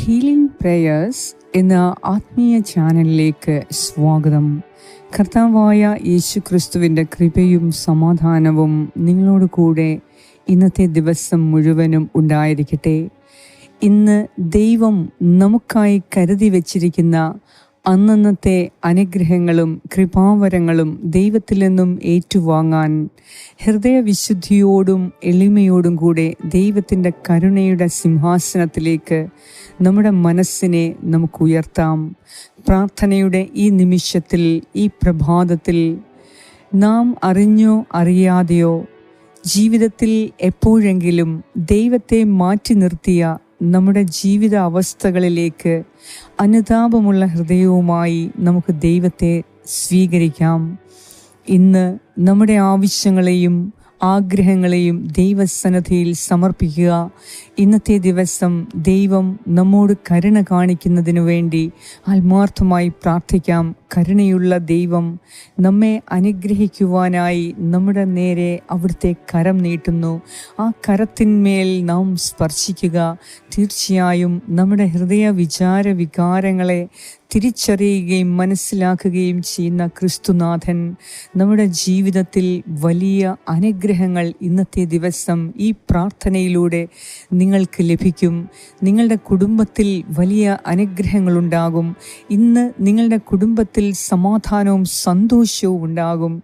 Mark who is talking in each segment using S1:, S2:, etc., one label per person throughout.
S1: Healing prayers എന്ന ആത്മീയ ചാനലിലേക്ക് സ്വാഗതം. കർത്താവായ യേശു ക്രിസ്തുവിന്റെ കൃപയും സമാധാനവും നിങ്ങളോട് കൂടെ ഇന്നത്തെ ദിവസം മുഴുവനും ഉണ്ടായിരിക്കട്ടെ. ഇന്ന് ദൈവം നമുക്കായി കരുതി വച്ചിരിക്കുന്ന അന്നന്നത്തെ അനുഗ്രഹങ്ങളും കൃപാവരങ്ങളും ദൈവത്തിൽ നിന്നും ഏറ്റുവാങ്ങാൻ ഹൃദയവിശുദ്ധിയോടും എളിമയോടും കൂടെ ദൈവത്തിന്റെ കരുണയുടെ സിംഹാസനത്തിലേക്ക് നമ്മുടെ മനസ്സിനെ നമുക്ക് ഉയർത്താം പ്രാർത്ഥനയുടെ ഈ നിമിഷത്തിൽ ഈ പ്രഭാതത്തിൽ നാം അറിഞ്ഞോ അറിയാതെയോ ജീവിതത്തിൽ എപ്പോഴെങ്കിലും ദൈവത്തെ മാറ്റി നിർത്തിയ നമ്മുടെ ജീവിത അവസ്ഥകളിലേക്ക് അനുതാപമുള്ള ഹൃദയവുമായി നമുക്ക് ദൈവത്തെ സ്വീകരിക്കാം. ഇന്ന് നമ്മുടെ ആവശ്യങ്ങളെയും ആഗ്രഹങ്ങളെയും ദൈവസന്നദ്ധിയിൽ സമർപ്പിക്കുക. ഇന്നത്തെ ദിവസം ദൈവം നമ്മോട് കരുണ കാണിക്കുന്നതിനു വേണ്ടി ആത്മാർത്ഥമായി പ്രാർത്ഥിക്കാം. കരുണയുള്ള ദൈവം നമ്മെ അനുഗ്രഹിക്കുവാനായി നമ്മുടെ നേരെ അവിടുത്തെ കരം നീട്ടുന്നു. ആ കരത്തിന്മേൽ നാം സ്പർശിക്കുക. തീർച്ചയായും നമ്മുടെ ഹൃദയ വിചാര വികാരങ്ങളെ തിരിച്ചറിയുകയും മനസ്സിലാക്കുകയും ചെയ്യുന്ന ക്രിസ്തുനാഥൻ നമ്മുടെ ജീവിതത്തിൽ വലിയ അനുഗ്രഹങ്ങൾ ഇന്നത്തെ ദിവസം ഈ പ്രാർത്ഥനയിലൂടെ നിങ്ങൾക്ക് ലഭിക്കും. നിങ്ങളുടെ കുടുംബത്തിൽ വലിയ അനുഗ്രഹങ്ങളുണ്ടാകും ഇന്ന് നിങ്ങളുടെ കുടുംബത്തിൽ സമാധാനവും സന്തോഷവും ഉണ്ടാകും.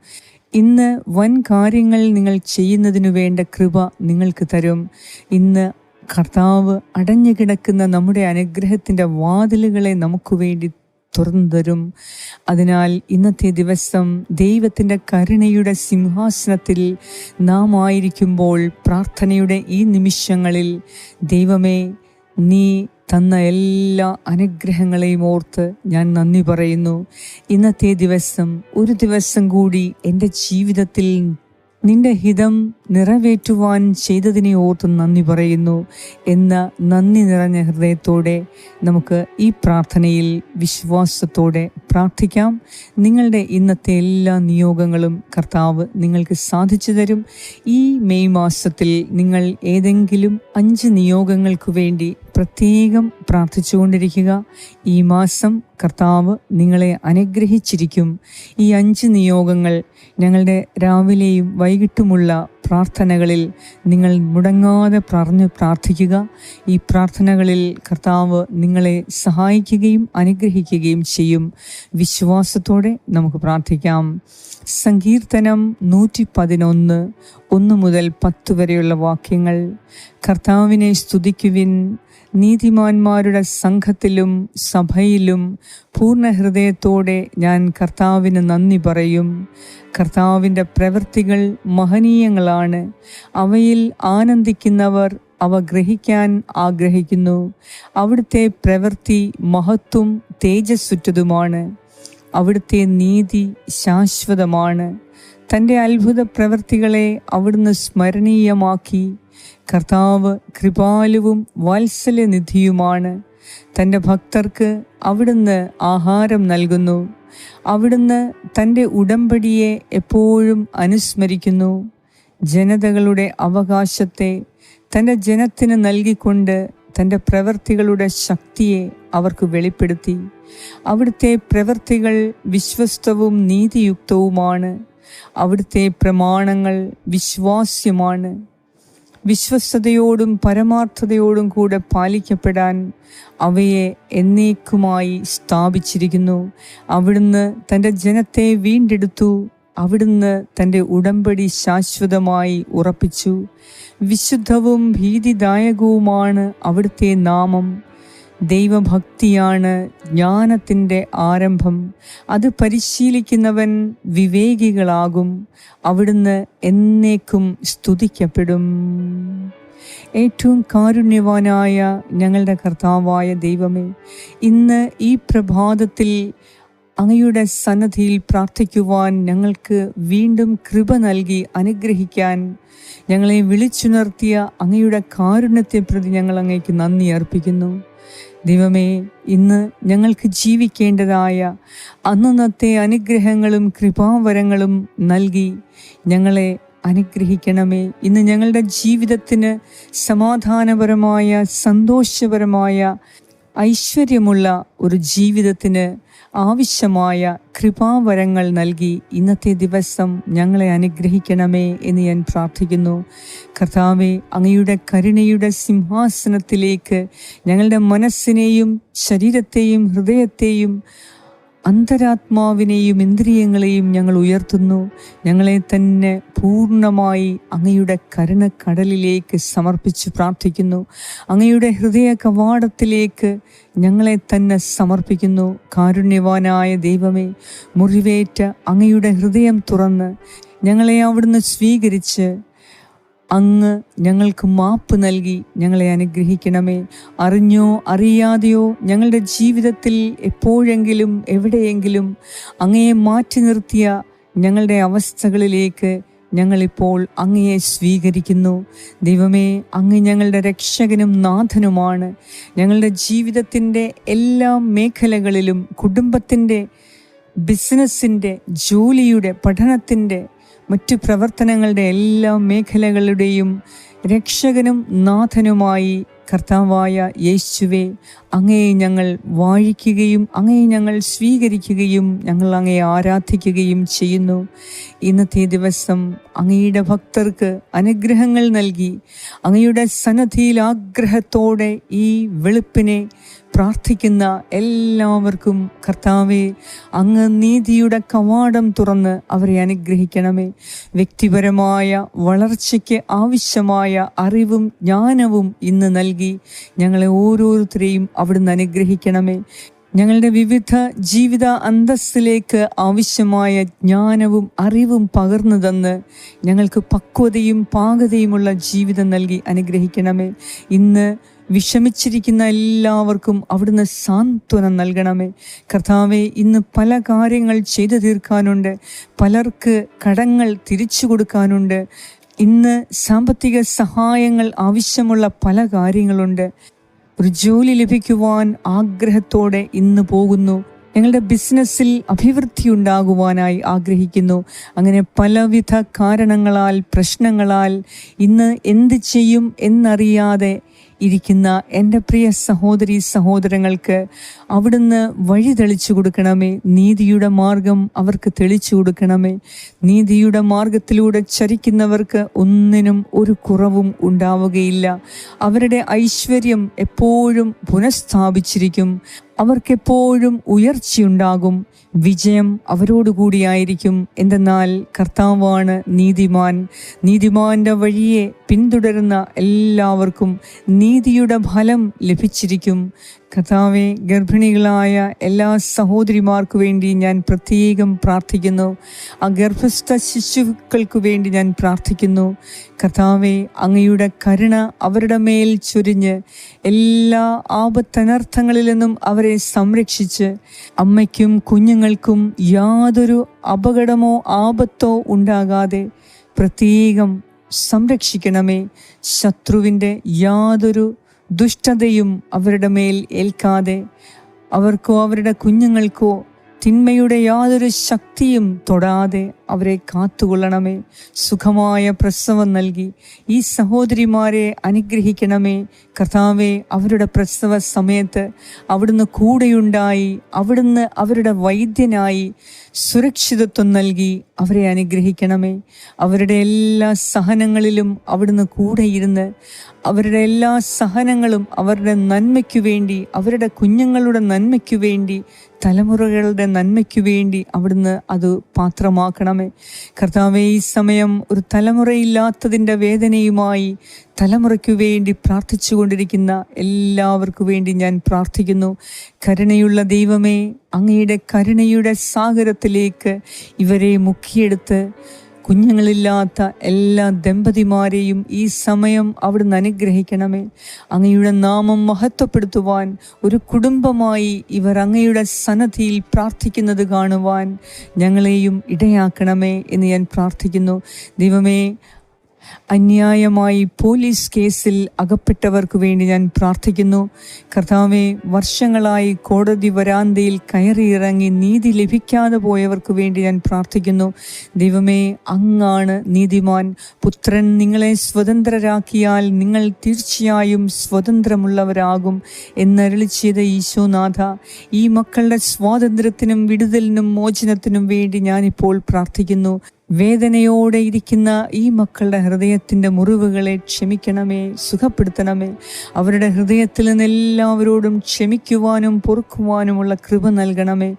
S1: ഇന്ന് വൻ കാര്യങ്ങൾ നിങ്ങൾ ചെയ്യുന്നതിനു വേണ്ട കൃപ നിങ്ങൾക്ക് തരും. ഇന്ന് കർത്താവ് അടഞ്ഞു കിടക്കുന്ന നമ്മുടെ അനുഗ്രഹത്തിന്റെ വാതിലുകളെ നമുക്ക് വേണ്ടി തുറന്നു തരും അതിനാൽ ഇന്നത്തെ ദിവസം ദൈവത്തിന്റെ കരുണയുടെ സിംഹാസനത്തിൽ നാം ആയിരിക്കുമ്പോൾ പ്രാർത്ഥനയുടെ ഈ നിമിഷങ്ങളിൽ ദൈവമേ നീ തന്ന എല്ലാ അനുഗ്രഹങ്ങളെയും ഓർത്ത് ഞാൻ നന്ദി പറയുന്നു. ഇന്നത്തെ ദിവസം ഒരു ദിവസം കൂടി എന്റെ ജീവിതത്തിൽ നിന്റെ ഹിതം നിറവേറ്റുവാൻ ചെയ്തതിനെ ഓർത്ത് നന്ദി പറയുന്നു എന്ന നന്ദി നിറഞ്ഞ ഹൃദയത്തോടെ നമുക്ക് ഈ പ്രാർത്ഥനയിൽ വിശ്വാസത്തോടെ പ്രാർത്ഥിക്കാം. നിങ്ങളുടെ ഇന്നത്തെ എല്ലാ നിയോഗങ്ങളും കർത്താവ് നിങ്ങൾക്ക് സാധിച്ചു തരും. ഈ മെയ് മാസത്തിൽ നിങ്ങൾ ഏതെങ്കിലും അഞ്ച് നിയോഗങ്ങൾക്ക് വേണ്ടി പ്രത്യേകം പ്രാർത്ഥിച്ചുകൊണ്ടിരിക്കുക. ഈ മാസം കർത്താവ് നിങ്ങളെ അനുഗ്രഹിച്ചിരിക്കും. ഈ അഞ്ച് നിയോഗങ്ങൾ ഞങ്ങളുടെ രാവിലെയും വൈകിട്ടുമുള്ള പ്രാർത്ഥനകളിൽ നിങ്ങൾ മുടങ്ങാതെ പറഞ്ഞു പ്രാർത്ഥിക്കുക. ഈ പ്രാർത്ഥനകളിൽ കർത്താവ് നിങ്ങളെ സഹായിക്കുകയും അനുഗ്രഹിക്കുകയും ചെയ്യും. വിശ്വാസത്തോടെ നമുക്ക് പ്രാർത്ഥിക്കാം. സങ്കീർത്തനം നൂറ്റി പതിനൊന്ന് ഒന്ന് മുതൽ പത്ത് വരെയുള്ള വാക്യങ്ങൾ. കർത്താവിനെ സ്തുതിക്കുവിൻ. നീതിമാന്മാരുടെ സംഘത്തിലും സഭയിലും പൂർണ ഹൃദയത്തോടെ ഞാൻ കർത്താവിന് നന്ദി പറയും. കർത്താവിന്റെ പ്രവൃത്തികൾ മഹനീയങ്ങളാണ്. അവയിൽ ആനന്ദിക്കുന്നവർ അവ ഗ്രഹിക്കാൻ ആഗ്രഹിക്കുന്നു. അവിടുത്തെ പ്രവൃത്തി മഹത്വം തേജസ്സുറ്റതുമാണ്. അവിടുത്തെ നീതി ശാശ്വതമാണ്. തന്റെ അത്ഭുത പ്രവൃത്തികളെ അവിടുന്ന് സ്മരണീയമാക്കി കർത്താവ് കൃപാലുവും വാത്സല്യനിധിയുമാണ്. തന്റെ ഭക്തർക്ക് അവിടുന്ന് ആഹാരം നൽകുന്നു. അവിടുന്ന് തന്റെ ഉടമ്പടിയെ എപ്പോഴും അനുസ്മരിക്കുന്നു. ജനതകളുടെ അവകാശത്തെ തന്റെ ജനത്തിന് നൽകിക്കൊണ്ട് തന്റെ പ്രവൃത്തികളുടെ ശക്തിയെ അവർക്ക് വെളിപ്പെടുത്തി. അവിടുത്തെ പ്രവൃത്തികൾ വിശ്വസ്തവും നീതിയുക്തവുമാണ്. അവിടുത്തെ പ്രമാണങ്ങൾ വിശ്വാസ്യമാണ്. വിശ്വസ്തയോടും പരമാർത്ഥതയോടും കൂടെ പാലിക്കപ്പെടാൻ അവയെ എന്നേക്കുമായി സ്ഥാപിച്ചിരിക്കുന്നു. അവിടുന്ന് തന്റെ ജനത്തെ വീണ്ടെടുത്തു. അവിടുന്ന് തന്റെ ഉടമ്പടി ശാശ്വതമായി ഉറപ്പിച്ചു. വിശുദ്ധവും ഭീതിദായകവുമാണ് അവിടുത്തെ നാമം. ദൈവഭക്തിയാണ് ജ്ഞാനത്തിന്റെ ആരംഭം. അത് പരിശീലിക്കുന്നവൻ വിവേകികളാകും. അവിടുന്ന് എന്നേക്കും സ്തുതിക്കപ്പെടും. ഏറ്റവും കാരുണ്യവാനായ ഞങ്ങളുടെ കർത്താവായ ദൈവമേ ഇന്ന് ഈ പ്രഭാതത്തിൽ അങ്ങയുടെ സന്നദ്ധിയിൽ പ്രാർത്ഥിക്കുവാൻ ഞങ്ങൾക്ക് വീണ്ടും കൃപ നൽകി അനുഗ്രഹിക്കാൻ ഞങ്ങളെ വിളിച്ചുണർത്തിയ അങ്ങയുടെ കാരുണ്യത്തെ പ്രതി ഞങ്ങൾ അങ്ങേക്ക് നന്ദി അർപ്പിക്കുന്നു. ദൈവമേ ഇന്ന് ഞങ്ങൾക്ക് ജീവിക്കേണ്ടതായ അന്നന്നത്തെ അനുഗ്രഹങ്ങളും കൃപാവരങ്ങളും നൽകി ഞങ്ങളെ അനുഗ്രഹിക്കണമേ. ഇന്ന് ഞങ്ങളുടെ ജീവിതത്തിന് സമാധാനപരമായ സന്തോഷപരമായ ഐശ്വര്യമുള്ള ഒരു ജീവിതത്തിന് ആവശ്യമായ കൃപാവരങ്ങൾ നൽകി ഇന്നത്തെ ദിവസം ഞങ്ങളെ അനുഗ്രഹിക്കണമേ എന്ന് ഞാൻ പ്രാർത്ഥിക്കുന്നു. കർത്താവെ അങ്ങയുടെ കരുണയുടെ സിംഹാസനത്തിലേക്ക് ഞങ്ങളുടെ മനസ്സിനെയും ശരീരത്തെയും ഹൃദയത്തെയും അന്തരാത്മാവിനെയും ഇന്ദ്രിയങ്ങളെയും ഞങ്ങൾ ഉയർത്തുന്നു. ഞങ്ങളെ തന്നെ പൂർണമായി അങ്ങയുടെ കരുണക്കടലിലേക്ക് സമർപ്പിച്ച് പ്രാർത്ഥിക്കുന്നു. അങ്ങയുടെ ഹൃദയ കവാടത്തിലേക്ക് ഞങ്ങളെ തന്നെ സമർപ്പിക്കുന്നു. കാരുണ്യവാനായ ദൈവമേ മുറിവേറ്റ അങ്ങയുടെ ഹൃദയം തുറന്ന് ഞങ്ങളെ അവിടുന്ന് സ്വീകരിച്ച് അങ്ങ് ഞങ്ങൾക്ക് മാപ്പ് നൽകി ഞങ്ങളെ അനുഗ്രഹിക്കണമേ. അറിഞ്ഞോ അറിയാതെയോ ഞങ്ങളുടെ ജീവിതത്തിൽ എപ്പോഴെങ്കിലും എവിടെയെങ്കിലും അങ്ങയെ മാറ്റി നിർത്തിയ ഞങ്ങളുടെ അവസ്ഥകളിലേക്ക് ഞങ്ങളിപ്പോൾ അങ്ങയെ സ്വീകരിക്കുന്നു. ദൈവമേ അങ്ങ് ഞങ്ങളുടെ രക്ഷകനും നാഥനുമാണ്. ഞങ്ങളുടെ ജീവിതത്തിന്റെ എല്ലാ മേഖലകളിലും കുടുംബത്തിന്റെ ബിസിനസ്സിന്റെ ജോലിയുടെ പഠനത്തിന്റെ മറ്റു പ്രവർത്തനങ്ങളുടെ എല്ലാ മേഖലകളുടെയും രക്ഷകനും നാഥനുമായി കർത്താവായ യേശുവെ അങ്ങയെ ഞങ്ങൾ വാഴിക്കുകയും അങ്ങയെ ഞങ്ങൾ സ്വീകരിക്കുകയും ഞങ്ങൾ അങ്ങയെ ആരാധിക്കുകയും ചെയ്യുന്നു. ഇന്നത്തെ ദിവസം അങ്ങയുടെ ഭക്തർക്ക് അനുഗ്രഹങ്ങൾ നൽകി അങ്ങയുടെ സന്നദ്ധിയിൽ ആഗ്രഹത്തോടെ ഈ വെളുപ്പിനെ പ്രാർത്ഥിക്കുന്ന എല്ലാവർക്കും കർത്താവെ അങ്ങ് നീതിയുടെ കവാടം തുറന്ന് അവരെ അനുഗ്രഹിക്കണമേ. വ്യക്തിപരമായ വളർച്ചയ്ക്ക് ആവശ്യമായ അറിവും ജ്ഞാനവും ഇന്ന് നൽകി ഞങ്ങളെ ഓരോരുത്തരെയും അവിടുന്ന് അനുഗ്രഹിക്കണമേ. ഞങ്ങളുടെ വിവിധ ജീവിത അന്തസ്സിലേക്ക് ആവശ്യമായ ജ്ഞാനവും അറിവും പകർന്നു തന്ന് ഞങ്ങൾക്ക് പക്വതയും പാകതയുമുള്ള ജീവിതം നൽകി അനുഗ്രഹിക്കണമേ. ഇന്ന് വിഷമിച്ചിരിക്കുന്ന എല്ലാവർക്കും അവിടുന്ന് സാന്ത്വനം നൽകണമേ. കർത്താവെ ഇന്ന് പല കാര്യങ്ങൾ ചെയ്തു തീർക്കാനുണ്ട്. പലർക്ക് കടങ്ങൾ തിരിച്ചു കൊടുക്കാനുണ്ട്. ഇന്ന് സാമ്പത്തിക സഹായങ്ങൾ ആവശ്യമുള്ള പല കാര്യങ്ങളുണ്ട്. ഒരു ജോലി ലഭിക്കുവാൻ ആഗ്രഹത്തോടെ ഇന്ന് പോകുന്നു. ഞങ്ങളുടെ ബിസിനസ്സിൽ അഭിവൃദ്ധി ഉണ്ടാകുവാനായി ആഗ്രഹിക്കുന്നു. അങ്ങനെ പലവിധ കാരണങ്ങളാൽ പ്രശ്നങ്ങളാൽ ഇന്ന് എന്ത് ചെയ്യും എന്നറിയാതെ ഇരിക്കുന്ന എന്റെ പ്രിയ സഹോദരി സഹോദരങ്ങൾക്ക് അവിടുന്ന് വഴി തെളിച്ചു കൊടുക്കണമേ. നീതിയുടെ മാർഗം അവർക്ക് തെളിച്ചു കൊടുക്കണമേ. നീതിയുടെ മാർഗത്തിലൂടെ ചരിക്കുന്നവർക്ക് ഒന്നിനും ഒരു കുറവും ഉണ്ടാവുകയില്ല. അവരുടെ ഐശ്വര്യം എപ്പോഴും പുനഃസ്ഥാപിച്ചിരിക്കും. അവർക്കെപ്പോഴും ഉയർച്ചയുണ്ടാകും. വിജയം അവരോടുകൂടിയായിരിക്കും. എന്തെന്നാൽ കർത്താവാണ് നീതിമാൻ. നീതിമാന്റെ വഴിയെ പിന്തുടരുന്ന എല്ലാവർക്കും നീതിയുടെ ഫലം ലഭിച്ചിരിക്കും. കർത്താവെ ഗർഭിണികളായ എല്ലാ സഹോദരിമാർക്കു വേണ്ടി ഞാൻ പ്രത്യേകം പ്രാർത്ഥിക്കുന്നു. ആ ഗർഭസ്ഥ ശിശുക്കൾക്കു വേണ്ടി ഞാൻ പ്രാർത്ഥിക്കുന്നു. കഥാവെ അങ്ങയുടെ കരുണ അവരുടെ മേൽ ചൊരിഞ്ഞ് എല്ലാ ആപത്തനർത്ഥങ്ങളിൽ നിന്നും അവരെ സംരക്ഷിച്ച് അമ്മയ്ക്കും കുഞ്ഞുങ്ങൾക്കും യാതൊരു അപകടമോ ആപത്തോ ഉണ്ടാകാതെ പ്രത്യേകം സംരക്ഷിക്കണമേ. ശത്രുവിന്റെ യാതൊരു ദുഷ്ടതയും അവരുടെ മേൽ ഏൽക്കാതെ അവർക്കോ അവരുടെ കുഞ്ഞുങ്ങൾക്കോ തിന്മയുടെ യാതൊരു ശക്തിയും തൊടാതെ അവരെ കാത്തുകൊള്ളണമേ. സുഖമായ പ്രസവം നൽകി. ഈ സഹോദരിമാരെ അനുഗ്രഹിക്കണമേ. കർത്താവെ അവരുടെ പ്രസവ സമയത്ത് അവിടുന്ന് കൂടെയുണ്ടായി അവിടുന്ന് അവരുടെ വൈദ്യനായി സുരക്ഷിതത്വം നൽകി അവരെ അനുഗ്രഹിക്കണമേ. അവരുടെ എല്ലാ സഹനങ്ങളിലും അവിടുന്ന് കൂടെയിരുന്ന് അവരുടെ എല്ലാ സഹനങ്ങളും അവരുടെ നന്മയ്ക്കു വേണ്ടി അവരുടെ കുഞ്ഞുങ്ങളുടെ നന്മയ്ക്കു വേണ്ടി തലമുറകളുടെ നന്മയ്ക്കു വേണ്ടി അവിടുന്ന് അത് പാത്രമാക്കണമേ. കർത്താവെ ഈ സമയം ഒരു തലമുറയില്ലാത്തതിന്റെ വേദനയുമായി തലമുറയ്ക്കു വേണ്ടി പ്രാർത്ഥിച്ചു കൊണ്ടിരിക്കുന്ന എല്ലാവർക്കു വേണ്ടി ഞാൻ പ്രാർത്ഥിക്കുന്നു. കരുണയുള്ള ദൈവമേ അങ്ങയുടെ കരുണയുടെ സാഗരത്തിലേക്ക് ഇവരെ മുക്കിയെടുത്ത് കുഞ്ഞുങ്ങളില്ലാത്ത എല്ലാ ദമ്പതിമാരെയും ഈ സമയം അവിടുന്ന് അനുഗ്രഹിക്കണമേ. അങ്ങയുടെ നാമം മഹത്വപ്പെടുത്തുവാൻ ഒരു കുടുംബമായി ഇവർ അങ്ങയുടെ സന്നദ്ധിയിൽ പ്രാർത്ഥിക്കുന്നത് കാണുവാൻ ഞങ്ങളെയും ഇടയാക്കണമേ എന്ന് ഞാൻ പ്രാർത്ഥിക്കുന്നു. ദൈവമേ അന്യായമായി പോലീസ് കേസിൽ അകപ്പെട്ടവർക്ക് വേണ്ടി ഞാൻ പ്രാർത്ഥിക്കുന്നു. കർത്താവെ വർഷങ്ങളായി കോടതി വരാന്തയിൽ കയറിയിറങ്ങി നീതി ലഭിക്കാതെ പോയവർക്ക് വേണ്ടി ഞാൻ പ്രാർത്ഥിക്കുന്നു. ദൈവമേ അങ്ങാണ് നീതിമാൻ. പുത്രൻ നിങ്ങളെ സ്വതന്ത്രരാക്കിയാൽ നിങ്ങൾ തീർച്ചയായും സ്വതന്ത്രമുള്ളവരാകും എന്നരളി ചെയ്ത ഈശോനാഥ. ഈ മക്കളുടെ സ്വാതന്ത്ര്യത്തിനും വിടുതലിനും മോചനത്തിനും വേണ്ടി ഞാനിപ്പോൾ പ്രാർത്ഥിക്കുന്നു. വേദനയോടെ ഇരിക്കുന്ന ഈ മക്കളുടെ ഹൃദയത്തിന്റെ മുറിവുകളെ ക്ഷമിക്കണമേ സുഖപ്പെടുത്തണമേ. അവരുടെ ഹൃദയത്തിൽ നിന്ന് എല്ലാവരോടും ക്ഷമിക്കുവാനും പൊറുക്കുവാനുമുള്ള കൃപ നൽകണമേ.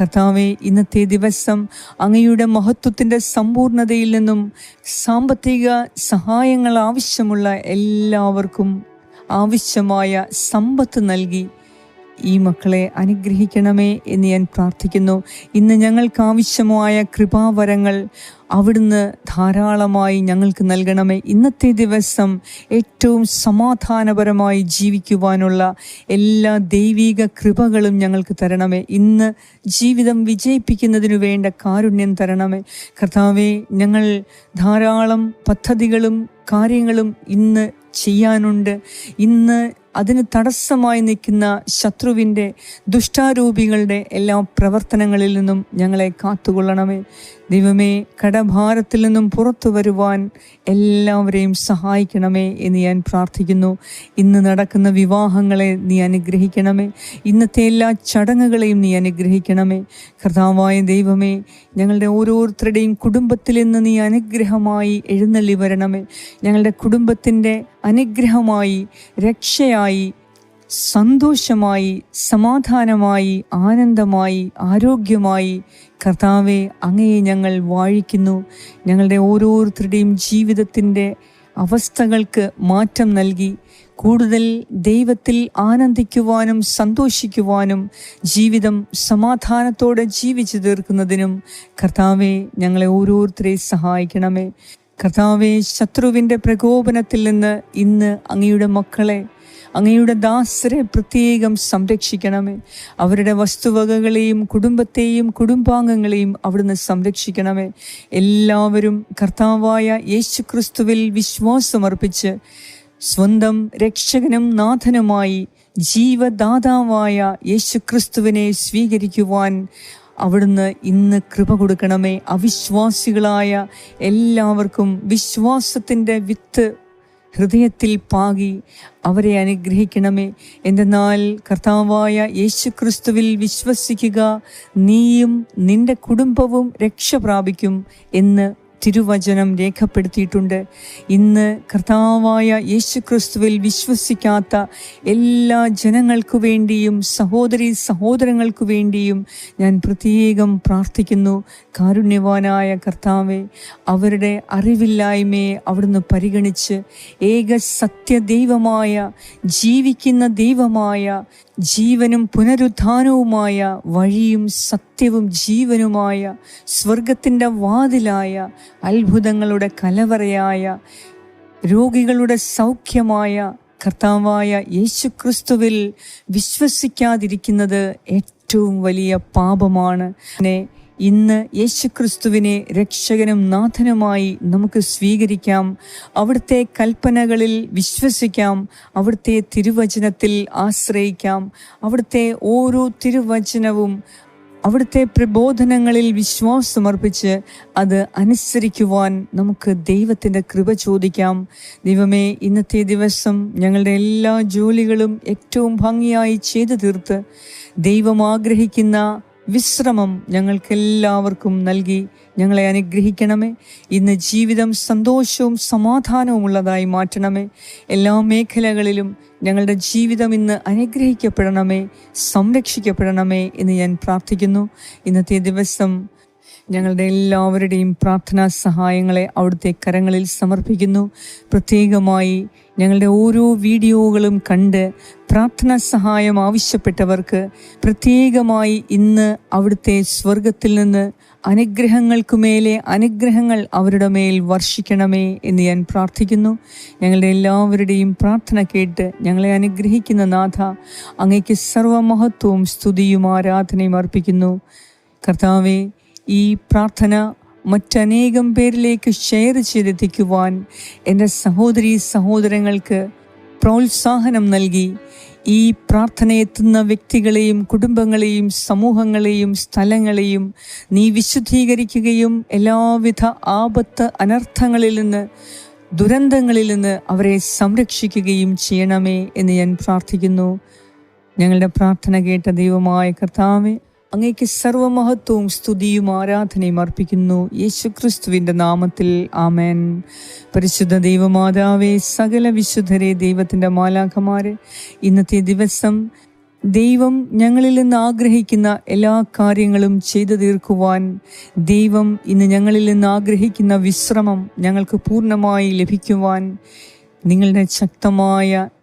S1: കർത്താവെ ഇന്നത്തെ ദിവസം അങ്ങയുടെ മഹത്വത്തിന്റെ സമ്പൂർണതയിൽ നിന്നും സാമ്പത്തിക സഹായങ്ങൾ ആവശ്യമുള്ള എല്ലാവർക്കും ആവശ്യമായ സമ്പത്ത് നൽകി ഈ മക്കളെ അനുഗ്രഹിക്കണമേ എന്ന് ഞാൻ പ്രാർത്ഥിക്കുന്നു. ഇന്ന് ഞങ്ങൾക്ക് ആവശ്യമായ കൃപാവരങ്ങൾ അവിടുന്ന് ധാരാളമായി ഞങ്ങൾക്ക് നൽകണമേ. ഇന്നത്തെ ദിവസം ഏറ്റവും സമാധാനപരമായി ജീവിക്കുവാനുള്ള എല്ലാ ദൈവിക കൃപകളും ഞങ്ങൾക്ക് തരണമേ. ഇന്ന് ജീവിതം വിജയിപ്പിക്കുന്നതിനു വേണ്ട കാരുണ്യം തരണമേ. കർത്താവെ ഞങ്ങൾ ധാരാളം പദ്ധതികളും കാര്യങ്ങളും ഇന്ന് ചെയ്യാനുണ്ട്. ഇന്ന് അതിന് തടസ്സമായി നിൽക്കുന്ന ശത്രുവിന്റെ ദുഷ്ടാരൂപികളുടെ എല്ലാ പ്രവർത്തനങ്ങളിൽ നിന്നും ഞങ്ങളെ കാത്തുകൊള്ളണമേ. ദൈവമേ കടഭാരത്തിൽ നിന്നും പുറത്തു വരുവാൻ എല്ലാവരെയും സഹായിക്കണമേ എന്ന് ഞാൻ പ്രാർത്ഥിക്കുന്നു. ഇന്ന് നടക്കുന്ന വിവാഹങ്ങളെ നീ അനുഗ്രഹിക്കണമേ. ഇന്നത്തെ എല്ലാ ചടങ്ങുകളെയും നീ അനുഗ്രഹിക്കണമേ. കർത്താവായ ദൈവമേ ഞങ്ങളുടെ ഓരോരുത്തരുടെയും കുടുംബത്തിൽ നിന്ന് നീ അനുഗ്രഹമായി എഴുന്നള്ളി വരണമേ. ഞങ്ങളുടെ കുടുംബത്തിന്റെ അനുഗ്രഹമായി രക്ഷയായി സന്തോഷമായി സമാധാനമായി ആനന്ദമായി ആരോഗ്യമായി കർത്താവെ അങ്ങയെ ഞങ്ങൾ വാഴിക്കുന്നു. ഞങ്ങളുടെ ഓരോരുത്തരുടെയും ജീവിതത്തിന്റെ അവസ്ഥകൾക്ക് മാറ്റം നൽകി. കൂടുതൽ ദൈവത്തിൽ ആനന്ദിക്കുവാനും സന്തോഷിക്കുവാനും ജീവിതം സമാധാനത്തോടെ ജീവിച്ചു തീർക്കുന്നതിനും കർത്താവെ ഞങ്ങളെ ഓരോരുത്തരെ സഹായിക്കണമേ. കർത്താവെ ശത്രുവിന്റെ പ്രകോപനത്തിൽ നിന്ന് ഇന്ന് അങ്ങയുടെ മക്കളെ അങ്ങയുടെ ദാസരെ പ്രത്യേകം സംരക്ഷിക്കണമേ. അവരുടെ വസ്തുവകകളെയും കുടുംബത്തെയും കുടുംബാംഗങ്ങളെയും അവിടുന്ന് സംരക്ഷിക്കണമേ. എല്ലാവരും കർത്താവായ യേശുക്രിസ്തുവിൽ വിശ്വാസമർപ്പിച്ച് സ്വന്തം രക്ഷകനും നാഥനുമായി ജീവദാതാവായ യേശുക്രിസ്തുവിനെ സ്വീകരിക്കുവാൻ അവിടുന്ന് ഇന്ന് കൃപ കൊടുക്കണമേ. അവിശ്വാസികളായ എല്ലാവർക്കും വിശ്വാസത്തിന്റെ വിത്ത് ഹൃദയത്തിൽ പാകി അവരെ അനുഗ്രഹിക്കണമേ. എന്തെന്നാൽ കർത്താവായ യേശു ക്രിസ്തുവിൽ വിശ്വസിക്കുക നീയും നിന്റെ കുടുംബവും രക്ഷ പ്രാപിക്കും എന്ന് തിരുവചനം രേഖപ്പെടുത്തിയിട്ടുണ്ട്. ഇന്ന് കർത്താവായ യേശു ക്രിസ്തുവിൽ വിശ്വസിക്കാത്ത എല്ലാ ജനങ്ങൾക്കു വേണ്ടിയും സഹോദരി സഹോദരങ്ങൾക്കു വേണ്ടിയും ഞാൻ പ്രത്യേകം പ്രാർത്ഥിക്കുന്നു. കാരുണ്യവാനായ കർത്താവെ അവരുടെ അറിവില്ലായ്മയെ അവിടുന്ന് പരിഗണിച്ച് ഏക സത്യദൈവമായ ജീവിക്കുന്ന ദൈവമായ ജീവനും പുനരുദ്ധാനവുമായ വഴിയും സത്യവും ജീവനുമായ സ്വർഗത്തിന്റെ വാതിലായ അത്ഭുതങ്ങളുടെ കലവറയായ രോഗികളുടെ സൗഖ്യമായ കർത്താവായ യേശു ക്രിസ്തുവിൽ വിശ്വസിക്കാതിരിക്കുന്നത് ഏറ്റവും വലിയ പാപമാണ്. ഇന്ന് യേശുക്രിസ്തുവിനെ രക്ഷകനും നാഥനുമായി നമുക്ക് സ്വീകരിക്കാം. അവിടുത്തെ കൽപ്പനകളിൽ വിശ്വസിക്കാം. അവിടുത്തെ തിരുവചനത്തിൽ ആശ്രയിക്കാം. അവിടുത്തെ ഓരോ തിരുവചനവും അവിടുത്തെ പ്രബോധനങ്ങളിൽ വിശ്വാസമർപ്പിച്ച് അത് അനുസരിക്കുവാൻ നമുക്ക് ദൈവത്തിന്റെ കൃപ ചോദിക്കാം. ദൈവമേ ഇന്നത്തെ ദിവസം ഞങ്ങളുടെ എല്ലാ ജോലികളും ഏറ്റവും ഭംഗിയായി ചെയ്തു തീർത്ത് ദൈവം ആഗ്രഹിക്കുന്ന വിശ്രമം ഞങ്ങൾക്കെല്ലാവർക്കും നൽകി ഞങ്ങളെ അനുഗ്രഹിക്കണമേ. ഇന്ന് ജീവിതം സന്തോഷവും സമാധാനവും ഉള്ളതായി മാറ്റണമേ. എല്ലാ മേഖലകളിലും ഞങ്ങളുടെ ജീവിതം ഇന്ന് അനുഗ്രഹിക്കപ്പെടണമേ സംരക്ഷിക്കപ്പെടണമേ എന്ന് ഞാൻ പ്രാർത്ഥിക്കുന്നു. ഇന്നത്തെ ദിവസം ഞങ്ങളുടെ എല്ലാവരുടെയും പ്രാർത്ഥനാ സഹായങ്ങളെ അവിടുത്തെ കരങ്ങളിൽ സമർപ്പിക്കുന്നു. പ്രത്യേകമായി ഞങ്ങളുടെ ഓരോ വീഡിയോകളും കണ്ട് പ്രാർത്ഥനാ സഹായം ആവശ്യപ്പെട്ടവർക്ക് പ്രത്യേകമായി ഇന്ന് അവിടുത്തെ സ്വർഗത്തിൽ നിന്ന് അനുഗ്രഹങ്ങൾക്കു മേലെ അനുഗ്രഹങ്ങൾ അവരുടെ മേൽ വർഷിക്കണമേ എന്ന് ഞാൻ പ്രാർത്ഥിക്കുന്നു. ഞങ്ങളുടെ എല്ലാവരുടെയും പ്രാർത്ഥന കേട്ട് ഞങ്ങളെ അനുഗ്രഹിക്കുന്ന നാഥ അങ്ങയ്ക്ക് സർവമഹത്വവും സ്തുതിയും ആരാധനയും അർപ്പിക്കുന്നു. കർത്താവെ ഈ പ്രാർത്ഥന മറ്റനേകം പേരിലേക്ക് ഷെയർ ചെയ്തെത്തിക്കുവാൻ എന്റെ സഹോദരി സഹോദരങ്ങൾക്ക് പ്രോത്സാഹനം നൽകി. ഈ പ്രാർത്ഥനയെത്തുന്ന വ്യക്തികളെയും കുടുംബങ്ങളെയും സമൂഹങ്ങളെയും സ്ഥലങ്ങളെയും നീ വിശുദ്ധീകരിക്കുകയും എല്ലാവിധ ആപത്ത് അനർത്ഥങ്ങളിൽ നിന്ന് ദുരന്തങ്ങളിൽ നിന്ന് അവരെ സംരക്ഷിക്കുകയും ചെയ്യണമേ എന്ന് ഞാൻ പ്രാർത്ഥിക്കുന്നു. ഞങ്ങളുടെ പ്രാർത്ഥന കേട്ട ദൈവമായ കർത്താവെ അങ്ങേക്ക് സർവമഹത്വവും സ്തുതിയും ആരാധനയും അർപ്പിക്കുന്നു. യേശു ക്രിസ്തുവിന്റെ നാമത്തിൽ ആമേൻ. പരിശുദ്ധ ദൈവമാതാവേ സകല വിശുദ്ധരെ ദൈവത്തിന്റെ മാലാഖമാരെ ഇന്നത്തെ ദിവസം ദൈവം ഞങ്ങളിൽ നിന്ന് ആഗ്രഹിക്കുന്ന എല്ലാ കാര്യങ്ങളും ചെയ്തു തീർക്കുവാൻ ദൈവം ഇന്ന് ഞങ്ങളിൽ നിന്ന് ആഗ്രഹിക്കുന്ന വിശ്രമം ഞങ്ങൾക്ക് പൂർണമായി ലഭിക്കുവാൻ നിങ്ങളുടെ ശക്തമായ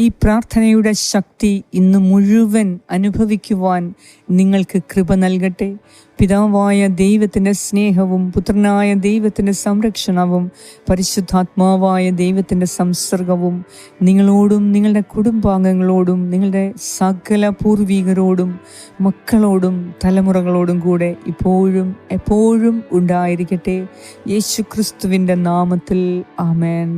S1: ഈ പ്രാർത്ഥനയുടെ ശക്തി ഇന്ന് മുഴുവൻ അനുഭവിക്കുവാൻ നിങ്ങൾക്ക് കൃപ നൽകട്ടെ. പിതാവായ ദൈവത്തിന്റെ സ്നേഹവും പുത്രനായ ദൈവത്തിന്റെ സംരക്ഷണവും പരിശുദ്ധാത്മാവായ ദൈവത്തിന്റെ സംസർഗവും നിങ്ങളോടും നിങ്ങളുടെ കുടുംബാംഗങ്ങളോടും നിങ്ങളുടെ സകല പൂർവീകരോടും മക്കളോടും തലമുറകളോടും കൂടെ ഇപ്പോഴും എപ്പോഴും ഉണ്ടായിരിക്കട്ടെ. യേശു ക്രിസ്തുവിന്റെ നാമത്തിൽ ആമേൻ.